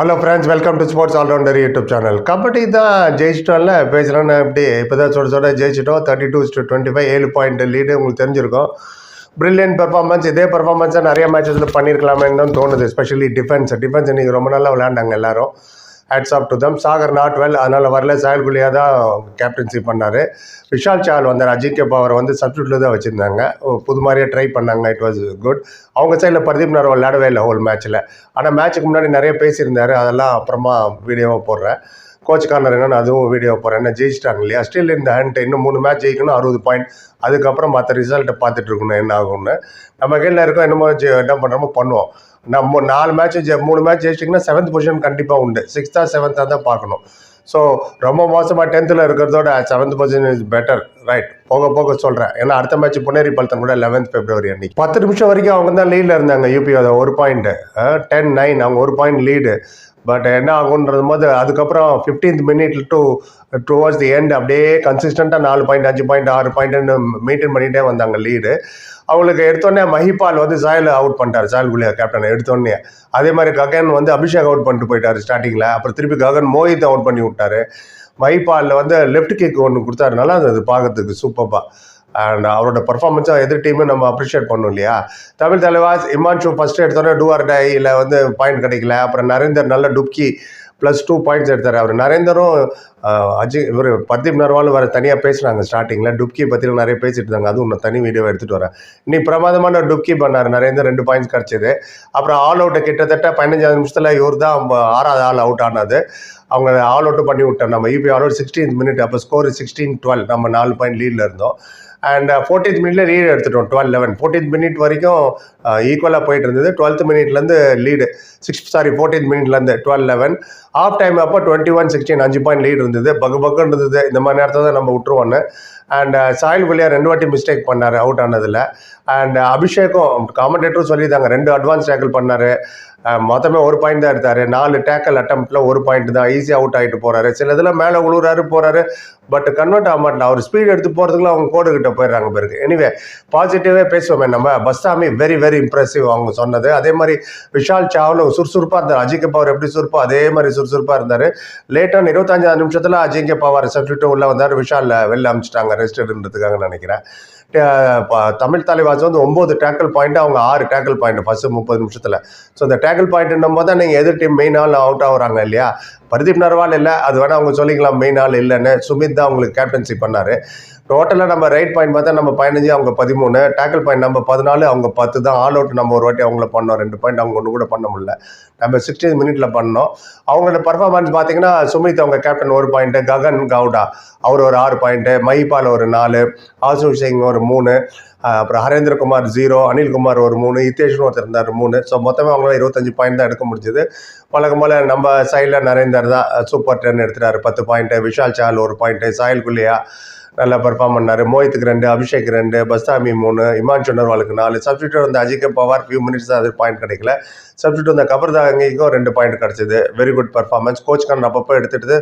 Hello friends welcome to sports allrounder YouTube channel kabaddi தான் ஜெயிச்சிட்டோம்ல பேசலாம்னு எப்படி இப்போ தான் சொல்ல சொல்ல ஜெயிச்சிட்டோம். Thirty two to twenty five ஏழு பாயிண்ட் லீடு உங்களுக்கு தெரிஞ்சிருக்கும். பிரில்லியன்ட் பெர்ஃபார்மன்ஸ் இதே பெர்ஃபார்மன்ஸாக நிறைய மேட்சஸில் பண்ணியிருக்கலாமேன்னு தான் தோணுது ஸ்பெஷலி டிஃபென்ஸ் டிஃபென்ஸ் இன்றைக்கி ரொம்ப நல்லா விளையாண்டாங்க எல்லோரும். Hats off to them Sagar not well அதனால் வரல. சாகர் குலியா தான் கேப்டன்சி பண்ணார். விஷால் சால் வந்தார் அஜித்ய பவர் வந்து சப்ஸ்டியூட்டில் தான் வச்சுருந்தாங்க. புது மாதிரியே ட்ரை பண்ணாங்க. இட் வாஸ் குட் அவங்க சைடில் பிரதீப் நர் விளையாடவே இல்லை ஹோல் மேட்ச்சில் ஆனால் மேட்ச்சுக்கு முன்னாடி நிறைய பேசியிருந்தாரு. அதெல்லாம் அப்புறமா வீடியோவாக போடுறேன். கோச் கார்னர் என்னன்னு அதுவும் வீடியோ போகிறேன் என்ன ஜெயிச்சிட்டாங்க இல்லையா? ஸ்டில் இந்த ஹண்ட் இன்னும் மூணு மேட்ச் ஜெயிக்கணும். அறுபது பாயிண்ட் அதுக்கப்புறம் மற்ற ரிசல்ட்டை பார்த்துட்டு இருக்கணும். என்ன ஆகும்னு. நம்ம கையில் இருக்கோம். என்னமோ ஜெ- என்ன பண்ணுறோமோ பண்ணுவோம். நம்ம நாலு மேட்ச் மூணு மேட்ச் ஜெயிச்சிட்டிங்கன்னா செவன்த் பொசிஷன் கண்டிப்பாக உண்டு. சிக்ஸ்த்தா செவன்த்தாக தான் பார்க்கணும். ஸோ ரொம்ப மோசமாக டென்த்தில் இருக்கிறதோட seventh position is better right போக போக சொல்கிறேன் ஏன்னா அடுத்த மேட்ச் புனேரி பல்தன் கூட லெவன்த் பிப்ரவரி அன்னைக்கு. பத்து நிமிஷம் வரைக்கும் அவங்க தான் லீடில் இருந்தாங்க. யூபி ஒரு பாயிண்ட்டு டென் நைன் அவங்க ஒரு பாயிண்ட் லீடு பட் என்ன ஆகுன்றது போது அதுக்கப்புறம் fifteenth minute to towards the end அப்படியே கன்சிஸ்டண்ட்டாக நாலு பாயிண்ட் அஞ்சு பாயிண்ட் ஆறு பாயிண்ட்னு மெயின்டைன் பண்ணிகிட்டே வந்தாங்க லீடு அவங்களுக்கு எடுத்தோடனே மஹிபால் வந்து சாயல் அவுட் பண்ணிட்டார் சாயல் குலியா கேப்டனை எடுத்தோடனே. அதே மாதிரி ககன் வந்து அபிஷேக் அவுட் பண்ணிட்டு போயிட்டார் ஸ்டார்டிங்கில் அப்புறம் திருப்பி ககன் மோஹித் அவுட் பண்ணி விட்டார். மஹிபாலில் வந்து லெஃப்ட் கிக் ஒன்று கொடுத்தாரு. நல்லா இருந்தது பார்க்கறதுக்கு சூப்பராக அண்ட் அவரோட பர்ஃபார்மன்ஸை எதிர் டீமே நம்ம அப்ரிஷியேட் பண்ணோம் இல்லையா? தமிழ் தலைவாஸ் இமான்ஷு ஃபஸ்ட்டு எடுத்தோன்னே டூஆர் இல்லை வந்து பாயிண்ட் கிடைக்கல. அப்புறம் நரேந்தர் நல்ல டுப்கி ப்ளஸ் டூ பாயிண்ட்ஸ் எடுத்தார் அவர். நரேந்தரும் அஜி அஜய் இவர் பர்தீப் நர்வாலும் வேறு தனியாக பேசுனாங்க ஸ்டார்டிங்கில் டுப்கி பற்றிலாம் நிறைய பேசிட்டு இருந்தாங்க. அதுவும் நான் தனி வீடியோ எடுத்துகிட்டு வரேன். இன்னைக்கு பிரமாதமான டுப்கி பண்ணார். நரேந்தர் ரெண்டு பாயிண்ட்ஸ் கிடச்சிது. அப்புறம் ஆல் அவுட்டை கிட்டத்தட்ட பதினஞ்சாவது நிமிஷத்தில் இவர் தான் ஆறாவது ஆள் அவுட் ஆனது அவங்க ஆல் அவுட்டும் பண்ணி விட்டோம். நம்ம UP all out sixteen minute அப்போ ஸ்கோர் சிக்ஸ்டீன் டுவெல் நம்ம நாலு பாயிண்ட் லீடில் இருந்தோம். அண்ட் ஃபோர்டீன்த் மினிட்ல லீடு எடுத்துட்டோம். டுவெல் லெவன் ஃபோர்டீன்த் மினிட் வரைக்கும் uh, ஈக்குவலாக போயிட்டு இருந்தது. டுவெல்த் மினிட்லேருந்து லீடு சிக்ஸ் சாரி ஃபோர்டீன்த் மினிட்லேருந்து டுவெல் லெவன் ஆஃப் டைம் அப்போ டுவெண்ட்டி ஒன் சிக்ஸ்டீன் அஞ்சு பாயிண்ட் லீடு இருந்தது. பக்கு பக்குன்னு இருந்தது. இந்த மாதிரி நேரத்தில் தான் நம்ம விட்டுருவோன்னு அண்ட் uh, சாயில் குலியா ரெண்டு வாட்டி மிஸ்டேக் பண்ணார் அவுட் ஆனதில். அண்ட் அபிஷேக்கும் காமெண்டேட்டரும் சொல்லியிருந்தாங்க ரெண்டு அட்வான்ஸ் டேக்கிள் பண்ணார். மொத்தமே ஒரு பாயிண்ட் தான் எடுத்தார். நாலு டேக்கல் அட்டம்ப்டில் ஒரு பாயிண்ட் தான். ஈஸியாக அவுட் ஆகிட்டு போகிறாரு சில இதில் மேலே உழுவுறாரு போகிறாரு பட் கன்வெர்ட் ஆக மாட்டேன். அவர் ஸ்பீட் எடுத்து போகிறதுக்குள்ள அவங்க கோடு கிட்ட போயிடுறாங்க பிறகு எனிவே பாசிட்டிவாக பேசுவோமே நம்ம. பஸ்தாமி வெரி வெரி இம்ப்ரெசிவ் அவங்க சொன்னது. அதே மாதிரி விஷால் சாவ்லும் சுறுசுறுப்பாக இருந்தார். அஜிங்க பவர் எப்படி சுறுப்போ? அதே மாதிரி சுறுசுறுப்பாக இருந்தார். லேட்டான இருபத்தஞ்சாவது நிமிஷத்தில் அஜிங்க பவர் சப்ஜெக்ட்டு உள்ளே வந்தார். விஷால் வெளில அமிச்சிட்டாங்க. ரெஸ்ட் எடுன்றதுக்காக நினைக்கிறேன். தமிழ் தலைவாஸ் வந்து ஒம்பது டேக்கிள் பாயிண்ட் அவங்க ஆறு டேக்கிள் பாயிண்ட் ஃபஸ்ட்டு முப்பது நிமிஷத்தில். ஸோ இந்த டேக்கிள் பாயிண்ட்னும் போது தான் நீங்கள் எதிர் டீம் மெயின் ஆள் அவுட் ஆகுறாங்க இல்லையா? பர்தீப் நர்வால் இல்லை அது வேணால் அவங்க சொல்லிக்கலாம் மெயின் ஆள் இல்லைன்னு. சுமித் தான் அவங்களுக்கு கேப்டன்சி பண்ணார். டோட்டலாக நம்ம ரைட் பாயிண்ட் பார்த்தா நம்ம பதினஞ்சு அவங்க பதிமூணு. டேக்கிள் பாயிண்ட் நம்ம பதினாலு அவங்க பத்து தான். ஆல் அவுட் நம்ம ஒரு வாட்டி அவங்கள பண்ணோம். ரெண்டு பாயிண்ட் அவங்க ஒன்று கூட பண்ண முடியல. நம்ம சிக்ஸ்டீன் மினிட்ல பண்ணோம். அவங்களோட பர்ஃபார்மன்ஸ் பார்த்தீங்கன்னா சுமித் அவங்க கேப்டன் ஒரு பாயிண்ட்டு ககன் கவுடா. அவர் ஒரு ஆறு பாயிண்ட்டு மைபால் ஒரு நாலு ஆசு சிங் ஒரு மூணு அப்புறம் ஹரேந்திரகுமார் ஜீரோ அனில்குமார் ஒரு மூணு ஹிதேஷ்னு ஒருத்தர் இருந்தார் மூணு. ஸோ மொத்தமே அவங்களால இருபத்தஞ்சு பாயிண்ட் தான் எடுக்க முடிஞ்சது. வழக்கம் போல் நம்ம சைடில் நரேந்தர் தான் சூப்பர் டென் எடுத்துட்டார். பத்து பாயிண்ட்டு விஷால் சால் ஒரு பாயிண்ட்டு சாயல் குல்லியா நல்லா பெர்ஃபார்ம் பண்ணார். மோஹித்துக்கு ரெண்டு அபிஷேக் ரெண்டு பஸ்தாமி மூணு இமான் சுனர்வாலுக்கு நாலு. சப்ஸ்டியூட் வந்து அஜிக்க பவார் ஃபியூ மினிட்ஸ் தான் அது பாயிண்ட் கிடைக்கல. சப்ஸ்டியூட் வந்த கபர்தாங்கிக்கும் ரெண்டு பாயிண்ட் கிடச்சிது. வெரி குட் பர்ஃபார்மன்ஸ் கோச் கான் அப்பப்போ எடுத்துட்டு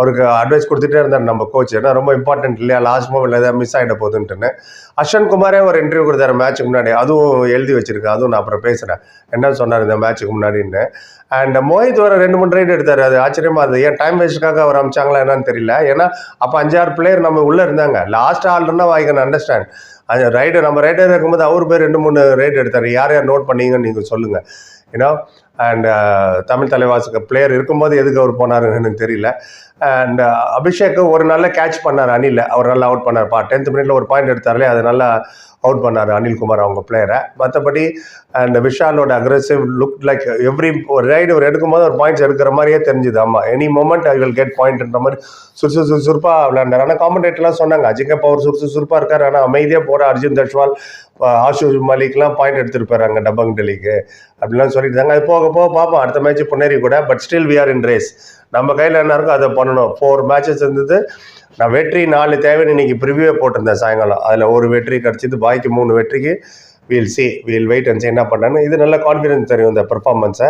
அவருக்கு அட்வைஸ் கொடுத்துட்டே இருந்தார் நம்ம கோச் ஏன்னா ரொம்ப இம்பார்ட்டன்ட் இல்லையா? லாஸ்ட் மூமெண்ட்ல ஏதாவது மிஸ் ஆகிட போகுதுன்ட்டுன்னு. அஸ்வன் குமாரே ஒரு இன்டர்வியூ கொடுத்தாரு மேட்ச்சுக்கு முன்னாடி. அதுவும் எழுதி வச்சிருக்கேன் அதுவும் நான் அப்புறம் பேசுகிறேன் என்ன சொன்னார் இந்த மேட்ச்சுக்கு முன்னாடின்னு. அண்ட் மோஹித் வர ரெண்டு மூணு ரைடு எடுத்தார். அது ஆச்சரியமாக அது ஏன் டைம் வேஸ்ட்டுக்காக அவர் அமிச்சாங்களா என்னன்னு தெரியல. ஏன்னா அப்போ அஞ்சாறு பிளேயர் நம்ம உள்ளே இருந்தாங்க. லாஸ்ட் ஆல்னா ஐ கேன் அண்டர்ஸ்டாண்ட் அந்த ரைடர் நம்ம ரைடர் இருக்கும்போது அவர் பேர் ரெண்டு மூணு ரைடு எடுத்தார். யார் யார் நோட் பண்ணீங்கன்னு நீங்கள் சொல்லுங்கள் ஏன்னா அண்ட் uh, தமிழ் தலைவாசுக்கு பிளேயர் இருக்கும்போது எதுக்கு அவர் போனாருன்னு எனக்கு தெரியல. அண்ட் uh, அபிஷேக் ஒரு நல்ல கேட்ச் பண்ணார் அனில் அவர் நல்லா அவுட் பண்ணார்ப்பா டென்த் மினிட்ல ஒரு பாயிண்ட் எடுத்தார்லே அது நல்லா அவுட் பண்ணார் அனில்குமார் அவங்க பிளேயரை மற்றபடி அண்ட் விஷாலோட அக்ரெசிவ் லுக் லைக் எவ்ரி ஒரு ரைடு ஒரு எடுக்கும்போது ஒரு பாயிண்ட்ஸ் எடுக்கிற மாதிரியே தெரிஞ்சுது. ஆமாம் any moment I will get பாயிண்ட்ன்ற மாதிரி சுறுசு சுறுசுறுப்பாக விளையாண்டார் ஆனால் காமெண்டேட்டர்லாம் சொன்னாங்க அஜிங்க பவர் சுறுசுறுப்பாக இருக்கார். ஆனால் அமைதியாக போகிற அர்ஜுன் தஷ்வால் ஆஷு மலிக்லாம் பாயிண்ட் எடுத்துட்டு போகிறாங்க டபங் டெல்லிக்கு. அப்படிலாம் சொல்லியிருந்தாங்க அது போக போக பார்ப்போம். அடுத்த மேட்ச் புனேரி கூட. But still we are in race நம்ம கையில் என்ன இருக்கோ அதை பண்ணணும். ஃபோர் மேட்சஸ் இருந்தது. நான் வெற்றி நாலு தேவைன்னு இன்றைக்கி ப்ரிவியூவே போட்டிருந்தேன் சாயங்காலம். அதில் ஒரு வெற்றி கிடச்சிது. பாக்கி மூணு வெற்றிக்கு we'll see we'll wait and என்ன பண்ணேன்னு. இது நல்ல கான்ஃபிடன்ஸ் தெரியும் இந்த பெர்ஃபார்மன்ஸை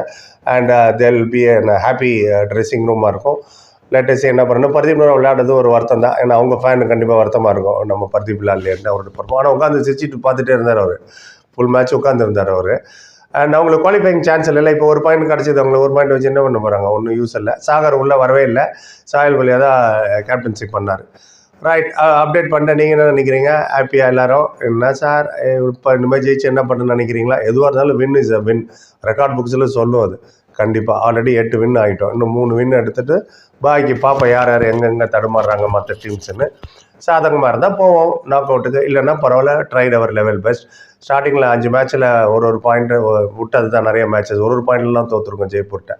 and they'll be happy dressing ரூமாக இருக்கும். லேட்டஸ்ட் என்ன பண்ணணும்? பர்தீப் நேரம் விளையாடுறது ஒரு வருத்தம் தான். ஏன்னா அவங்க ஃபேனு கண்டிப்பாக வருத்தமாக இருக்கும். நம்ம பர்தீப் விளையாடலேருந்து அவரோட பர்ஃபார்ம் ஆனால் உட்காந்து சிரிச்சிட்டு பார்த்துட்டே இருந்தார் அவர். ஃபுல் மேட்ச் உட்காந்துருந்தார் அவர். அண்ட் அவங்களுக்கு குவாலிஃபைங் சான்ஸ் இல்லை இப்போ ஒரு பாயிண்ட் கிடச்சிது அவங்களுக்கு ஒரு பாயிண்ட் வச்சு என்ன பண்ண போகிறாங்க ஒன்றும் யூஸ் இல்லை. சாகர் உள்ளே வரவே இல்லை. சாயல் வழியாக தான் கேப்டன்ஷிப் பண்ணார். ரைட் அப்டேட் பண்ணிட்டேன். நீங்கள் என்ன நினைக்கிறீங்க? ஹாப்பியாக எல்லாரும்? என்ன சார்? இப்போ இந்த மாதிரி ஜெயிச்சு என்ன பண்ணணும்னு நினைக்கிறீங்களா? எதுவாக இருந்தாலும் win is a win record புக்ஸில் சொல்லும் அது. கண்டிப்பாக ஆல்ரெடி எட்டு வின் ஆகிட்டோம் இன்னும் மூணு வின் எடுத்துகிட்டு பாக்கி பார்ப்போம் யார் யார் எங்கெங்கே தடுமாறுறாங்க மற்ற டீம்ஸ்னு சாதகமாக இருந்தால் போவோம். நாக் அவுட்டுக்கு இல்லைன்னா பரவாயில்ல ட்ரைட் அவர் லெவல் பெஸ்ட் ஸ்டார்டிங்கில் அஞ்சு மேட்ச்சில் ஒரு ஒரு பாயிண்ட்டு விட்டது தான் நிறைய மேட்சஸ் ஒரு ஒரு பாயிண்ட்லாம் தோற்றுருக்கோம் ஜெய்ப்பூர்கிட்ட.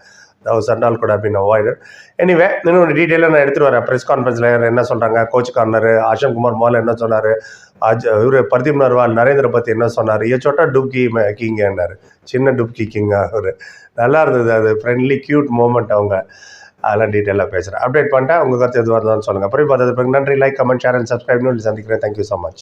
தவ் சண்டால் கூட பின் அவாய்டு எனிவே இன்னொன்று டீட்டெயிலாக நான் எடுத்துகிட்டு வரேன். ப்ரெஸ் கான்ஃபரன்ஸில் என்ன சொல்கிறாங்க கோச் கார்னர் அஷம் குமார் மோல் என்ன சொன்னார்? அஜ் இவர் பர்தீப் நர்வால் நரேந்திர பத்தி என்ன சொன்னார்? ஏ சொட்டா டுப்கி கீங்கன்னாரு சின்ன டுப்கி கிங்க அவர். நல்லா இருந்தது அது. ஃப்ரெண்ட்லி க்யூட் மூமெண்ட் அவங்க. அதெல்லாம் டீட்டெயிலாக பேசுகிறேன் அப்டேட் பண்ணிட்டேன் உங்கள் கருத்து எதுவாக இருந்தாலும் சொல்லுங்கள் அப்புறம் பார்த்தது நன்றி. லைக் கமெண்ட் ஷேர் அண்ட் சப்ஸ்கிரைப்னு சந்திக்கிறேன். Thank you so much